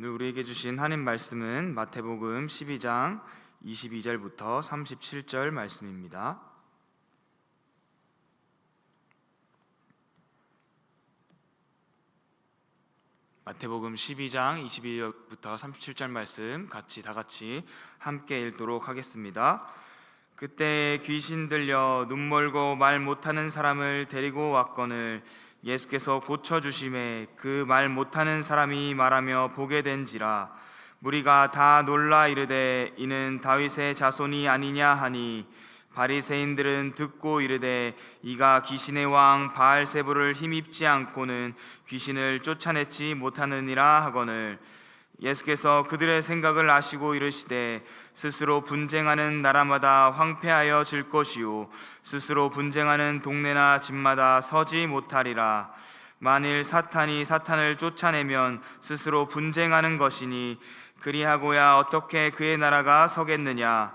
오늘 우리에게 주신 하나님 말씀은 마태복음 12장 22절부터 37절 말씀입니다. 마태복음 12장 22절부터 37절 말씀 같이 다 같이 함께 읽도록 하겠습니다. 그때 귀신 들려 눈 멀고 말 못하는 사람을 데리고 왔거늘 예수께서 고쳐 주심에 그 말 못하는 사람이 말하며 보게 된지라 무리가 다 놀라 이르되 이는 다윗의 자손이 아니냐 하니 바리새인들은 듣고 이르되 이가 귀신의 왕 바알세부를 힘입지 않고는 귀신을 쫓아냈지 못하느니라 하거늘 예수께서 그들의 생각을 아시고 이르시되 스스로 분쟁하는 나라마다 황폐하여 질 것이요 스스로 분쟁하는 동네나 집마다 서지 못하리라. 만일 사탄이 사탄을 쫓아내면 스스로 분쟁하는 것이니 그리하고야 어떻게 그의 나라가 서겠느냐?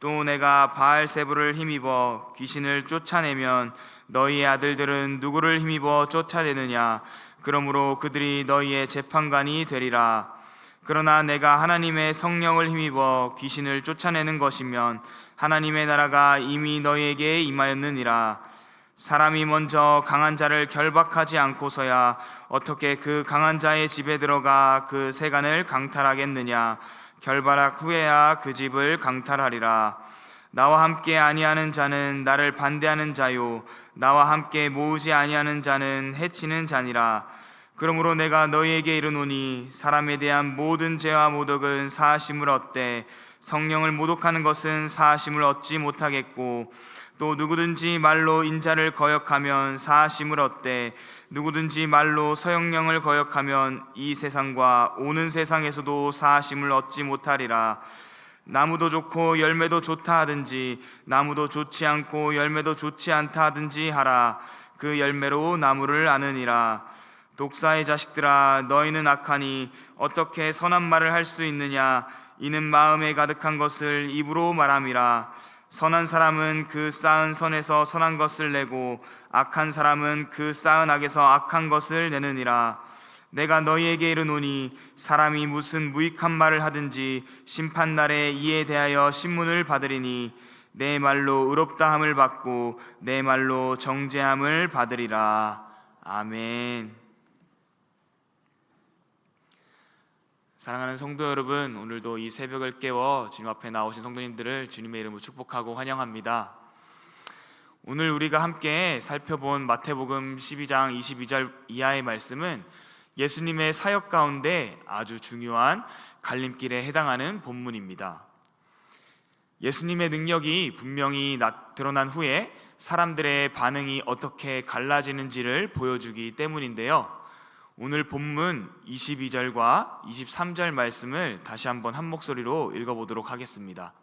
또 내가 바알세부를 힘입어 귀신을 쫓아내면 너희의 아들들은 누구를 힘입어 쫓아내느냐? 그러므로 그들이 너희의 재판관이 되리라 그러나 내가 하나님의 성령을 힘입어 귀신을 쫓아내는 것이면 하나님의 나라가 이미 너희에게 임하였느니라. 사람이 먼저 강한 자를 결박하지 않고서야 어떻게 그 강한 자의 집에 들어가 그 세간을 강탈하겠느냐? 결박한 후에야 그 집을 강탈하리라. 나와 함께 아니하는 자는 나를 반대하는 자요. 나와 함께 모으지 아니하는 자는 해치는 자니라 그러므로 내가 너희에게 이르노니 사람에 대한 모든 죄와 모독은 사하심을 얻되 성령을 모독하는 것은 사하심을 얻지 못하겠고 또 누구든지 말로 인자를 거역하면 사하심을 얻되 누구든지 말로 서영령을 거역하면 이 세상과 오는 세상에서도 사하심을 얻지 못하리라. 나무도 좋고 열매도 좋다 하든지 나무도 좋지 않고 열매도 좋지 않다 하든지 하라. 그 열매로 나무를 아느니라 독사의 자식들아 너희는 악하니 어떻게 선한 말을 할 수 있느냐? 이는 마음에 가득한 것을 입으로 말함이라. 선한 사람은 그 쌓은 선에서 선한 것을 내고 악한 사람은 그 쌓은 악에서 악한 것을 내느니라. 내가 너희에게 이르노니 사람이 무슨 무익한 말을 하든지 심판 날에 이에 대하여 신문을 받으리니 내 말로 의롭다함을 받고 내 말로 정죄함을 받으리라. 아멘. 사랑하는 성도 여러분, 오늘도 이 새벽을 깨워 주님 앞에 나오신 성도님들을 주님의 이름으로 축복하고 환영합니다. 오늘 우리가 함께 살펴본 마태복음 12장 22절 이하의 말씀은 예수님의 사역 가운데 아주 중요한 갈림길에 해당하는 본문입니다. 예수님의 능력이 분명히 드러난 후에 사람들의 반응이 어떻게 갈라지는지를 보여주기 때문인데요. 오늘 본문 22절과 23절 말씀을 다시 한번 한 목소리로 읽어보도록 하겠습니다.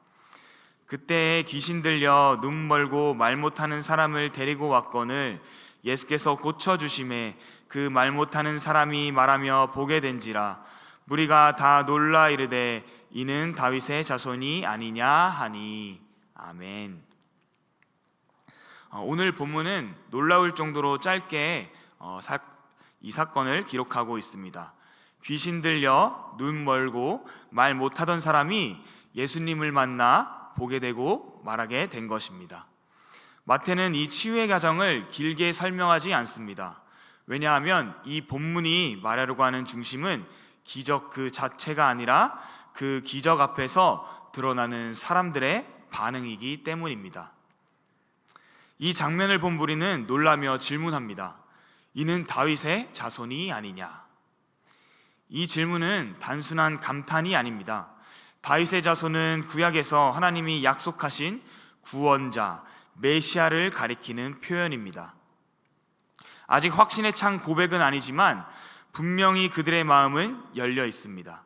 그때 귀신 들려 눈 멀고 말 못하는 사람을 데리고 왔거늘 예수께서 고쳐 주심에 그 말 못하는 사람이 말하며 보게 된지라 무리가 다 놀라 이르되 이는 다윗의 자손이 아니냐 하니 아멘. 어, 오늘 본문은 놀라울 정도로 짧게 어, 이 사건을 기록하고 있습니다. 귀신 들려 눈 멀고 말 못하던 사람이 예수님을 만나 보게 되고 말하게 된 것입니다. 마태는 이 치유의 과정을 길게 설명하지 않습니다. 왜냐하면 이 본문이 말하려고 하는 중심은 기적 그 자체가 아니라 그 기적 앞에서 드러나는 사람들의 반응이기 때문입니다. 이 장면을 본 무리는 놀라며 질문합니다. 이는 다윗의 자손이 아니냐? 이 질문은 단순한 감탄이 아닙니다. 다윗의 자손은 구약에서 하나님이 약속하신 구원자, 메시아를 가리키는 표현입니다. 아직 확신에 찬 고백은 아니지만 분명히 그들의 마음은 열려 있습니다.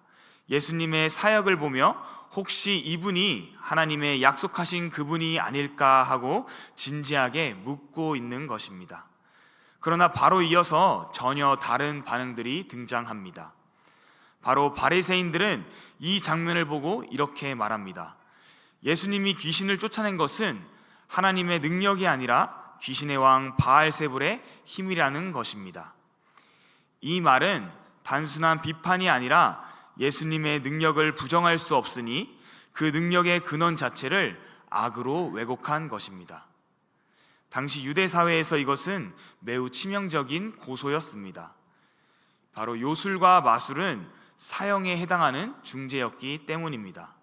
예수님의 사역을 보며 혹시 이분이 하나님의 약속하신 그분이 아닐까 하고 진지하게 묻고 있는 것입니다. 그러나 바로 이어서 전혀 다른 반응들이 등장합니다. 바로 바리새인들은 이 장면을 보고 이렇게 말합니다. 예수님이 귀신을 쫓아낸 것은 하나님의 능력이 아니라 귀신의 왕 바알세불의 힘이라는 것입니다. 이 말은 단순한 비판이 아니라 예수님의 능력을 부정할 수 없으니 그 능력의 근원 자체를 악으로 왜곡한 것입니다. 당시 유대 사회에서 이것은 매우 치명적인 고소였습니다. 바로 요술과 마술은 사형에 해당하는 중죄였기 때문입니다.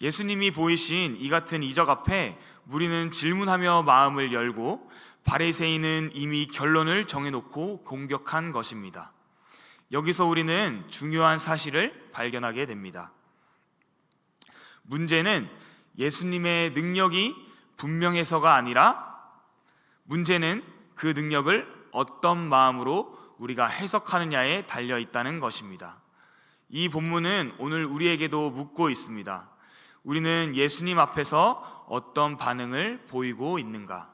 예수님이 보이신 이 같은 이적 앞에 무리는 질문하며 마음을 열고 바리새인은 이미 결론을 정해놓고 공격한 것입니다. 여기서 우리는 중요한 사실을 발견하게 됩니다. 문제는 예수님의 능력이 분명해서가 아니라 문제는 그 능력을 어떤 마음으로 우리가 해석하느냐에 달려 있다는 것입니다. 이 본문은 오늘 우리에게도 묻고 있습니다. 우리는 예수님 앞에서 어떤 반응을 보이고 있는가?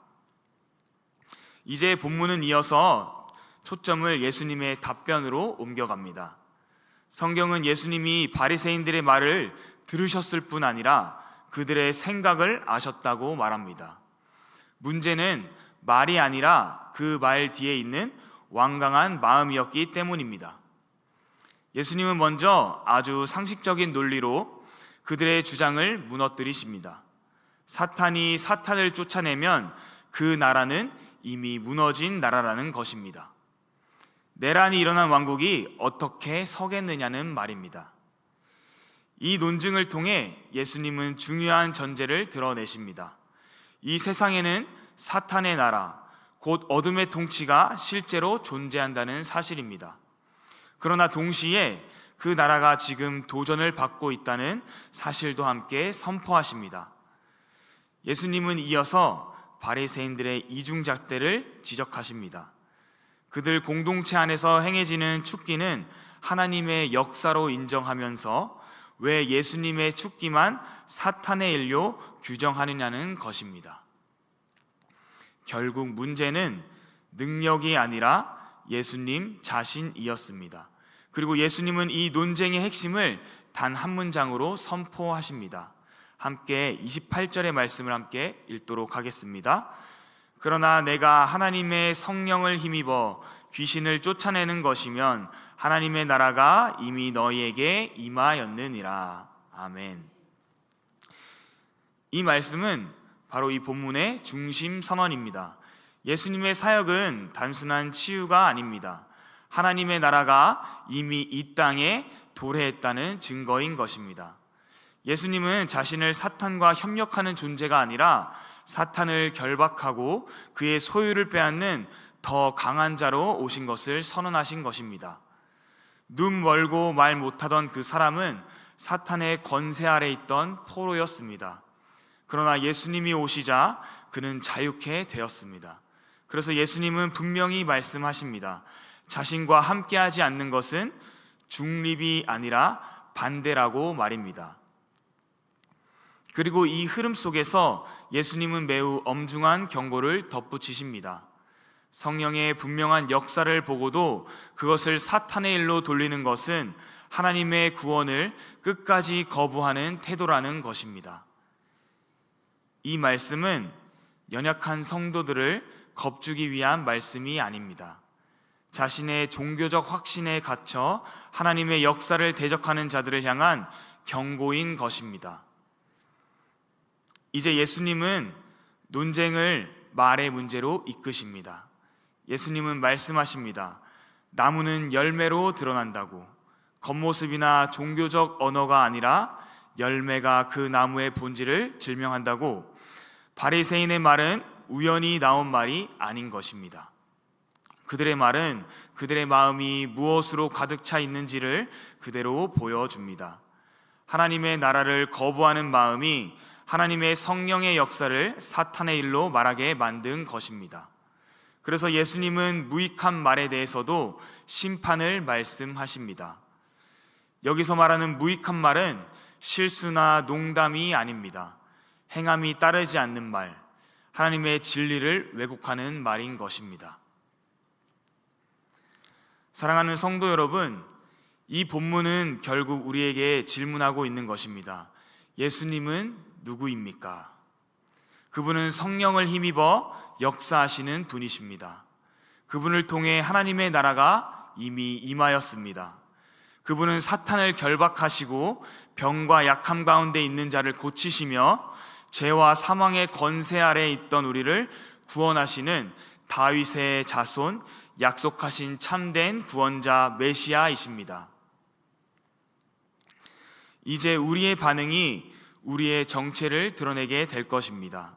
이제 본문은 이어서 초점을 예수님의 답변으로 옮겨갑니다. 성경은 예수님이 바리새인들의 말을 들으셨을 뿐 아니라 그들의 생각을 아셨다고 말합니다. 문제는 말이 아니라 그 말 뒤에 있는 완강한 마음이었기 때문입니다. 예수님은 먼저 아주 상식적인 논리로 그들의 주장을 무너뜨리십니다. 사탄이 사탄을 쫓아내면 그 나라는 이미 무너진 나라라는 것입니다. 내란이 일어난 왕국이 어떻게 서겠느냐는 말입니다. 이 논증을 통해 예수님은 중요한 전제를 드러내십니다. 이 세상에는 사탄의 나라, 곧 어둠의 통치가 실제로 존재한다는 사실입니다. 그러나 동시에 그 나라가 지금 도전을 받고 있다는 사실도 함께 선포하십니다. 예수님은 이어서 바리새인들의 이중잣대를 지적하십니다. 그들 공동체 안에서 행해지는 축기는 하나님의 역사로 인정하면서 왜 예수님의 축기만 사탄의 일로 규정하느냐는 것입니다. 결국 문제는 능력이 아니라 예수님 자신이었습니다. 그리고 예수님은 이 논쟁의 핵심을 단 한 문장으로 선포하십니다. 함께 28절의 말씀을 함께 읽도록 하겠습니다. 그러나 내가 하나님의 성령을 힘입어 귀신을 쫓아내는 것이면 하나님의 나라가 이미 너희에게 임하였느니라. 아멘. 이 말씀은 바로 이 본문의 중심 선언입니다. 예수님의 사역은 단순한 치유가 아닙니다. 하나님의 나라가 이미 이 땅에 도래했다는 증거인 것입니다. 예수님은 자신을 사탄과 협력하는 존재가 아니라 사탄을 결박하고 그의 소유를 빼앗는 더 강한 자로 오신 것을 선언하신 것입니다. 눈 멀고 말 못하던 그 사람은 사탄의 권세 아래 있던 포로였습니다. 그러나 예수님이 오시자 그는 자유케 되었습니다. 그래서 예수님은 분명히 말씀하십니다. 자신과 함께하지 않는 것은 중립이 아니라 반대라고 말입니다. 그리고 이 흐름 속에서 예수님은 매우 엄중한 경고를 덧붙이십니다. 성령의 분명한 역사를 보고도 그것을 사탄의 일로 돌리는 것은 하나님의 구원을 끝까지 거부하는 태도라는 것입니다. 이 말씀은 연약한 성도들을 겁주기 위한 말씀이 아닙니다. 자신의 종교적 확신에 갇혀 하나님의 역사를 대적하는 자들을 향한 경고인 것입니다. 이제 예수님은 논쟁을 말의 문제로 이끄십니다. 예수님은 말씀하십니다. 나무는 열매로 드러난다고. 겉모습이나 종교적 언어가 아니라 열매가 그 나무의 본질을 증명한다고. 바리새인의 말은 우연히 나온 말이 아닌 것입니다. 그들의 말은 그들의 마음이 무엇으로 가득 차 있는지를 그대로 보여줍니다. 하나님의 나라를 거부하는 마음이 하나님의 성령의 역사를 사탄의 일로 말하게 만든 것입니다. 그래서 예수님은 무익한 말에 대해서도 심판을 말씀하십니다. 여기서 말하는 무익한 말은 실수나 농담이 아닙니다. 행함이 따르지 않는 말, 하나님의 진리를 왜곡하는 말인 것입니다. 사랑하는 성도 여러분, 이 본문은 결국 우리에게 질문하고 있는 것입니다. 예수님은 누구입니까? 그분은 성령을 힘입어 역사하시는 분이십니다. 그분을 통해 하나님의 나라가 이미 임하였습니다. 그분은 사탄을 결박하시고 병과 약함 가운데 있는 자를 고치시며 죄와 사망의 권세 아래 있던 우리를 구원하시는 다윗의 자손 약속하신 참된 구원자 메시아이십니다. 이제 우리의 반응이 우리의 정체를 드러내게 될 것입니다.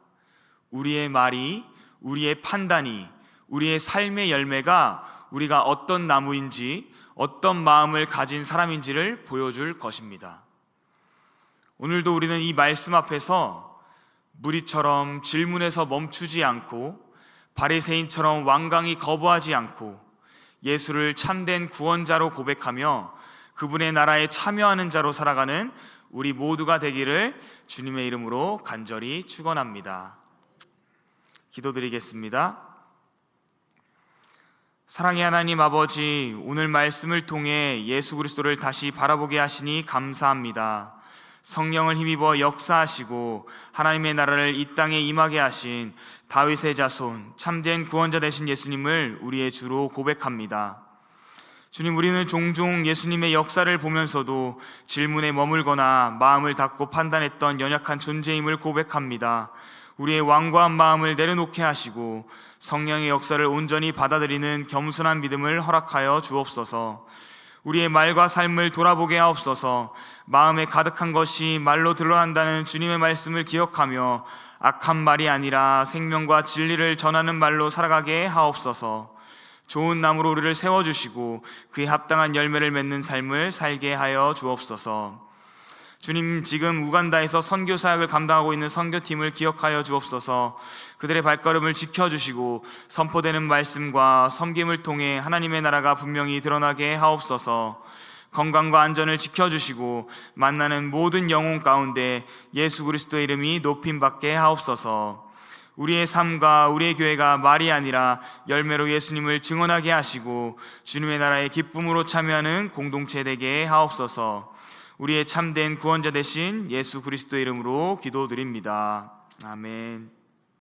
우리의 말이, 우리의 판단이, 우리의 삶의 열매가 우리가 어떤 나무인지, 어떤 마음을 가진 사람인지를 보여줄 것입니다. 오늘도 우리는 이 말씀 앞에서 무리처럼 질문에서 멈추지 않고 바리새인처럼 완강히 거부하지 않고 예수를 참된 구원자로 고백하며 그분의 나라에 참여하는 자로 살아가는 우리 모두가 되기를 주님의 이름으로 간절히 축원합니다. 기도드리겠습니다. 사랑의 하나님 아버지, 오늘 말씀을 통해 예수 그리스도를 다시 바라보게 하시니 감사합니다. 성령을 힘입어 역사하시고 하나님의 나라를 이 땅에 임하게 하신 다윗의 자손 참된 구원자 되신 예수님을 우리의 주로 고백합니다. 주님, 우리는 종종 예수님의 역사를 보면서도 질문에 머물거나 마음을 닫고 판단했던 연약한 존재임을 고백합니다. 우리의 완고한 마음을 내려놓게 하시고 성령의 역사를 온전히 받아들이는 겸손한 믿음을 허락하여 주옵소서. 우리의 말과 삶을 돌아보게 하옵소서. 마음에 가득한 것이 말로 드러난다는 주님의 말씀을 기억하며 악한 말이 아니라 생명과 진리를 전하는 말로 살아가게 하옵소서. 좋은 나무로 우리를 세워주시고 그에 합당한 열매를 맺는 삶을 살게 하여 주옵소서. 주님 지금 우간다에서 선교 사역을 감당하고 있는 선교팀을 기억하여 주옵소서. 그들의 발걸음을 지켜 주시고 선포되는 말씀과 섬김을 통해 하나님의 나라가 분명히 드러나게 하옵소서. 건강과 안전을 지켜 주시고 만나는 모든 영혼 가운데 예수 그리스도의 이름이 높임 받게 하옵소서. 우리의 삶과 우리의 교회가 말이 아니라 열매로 예수님을 증언하게 하시고 주님의 나라의 기쁨으로 참여하는 공동체 되게 하옵소서. 우리의 참된 구원자 되신 예수 그리스도 이름으로 기도드립니다. 아멘.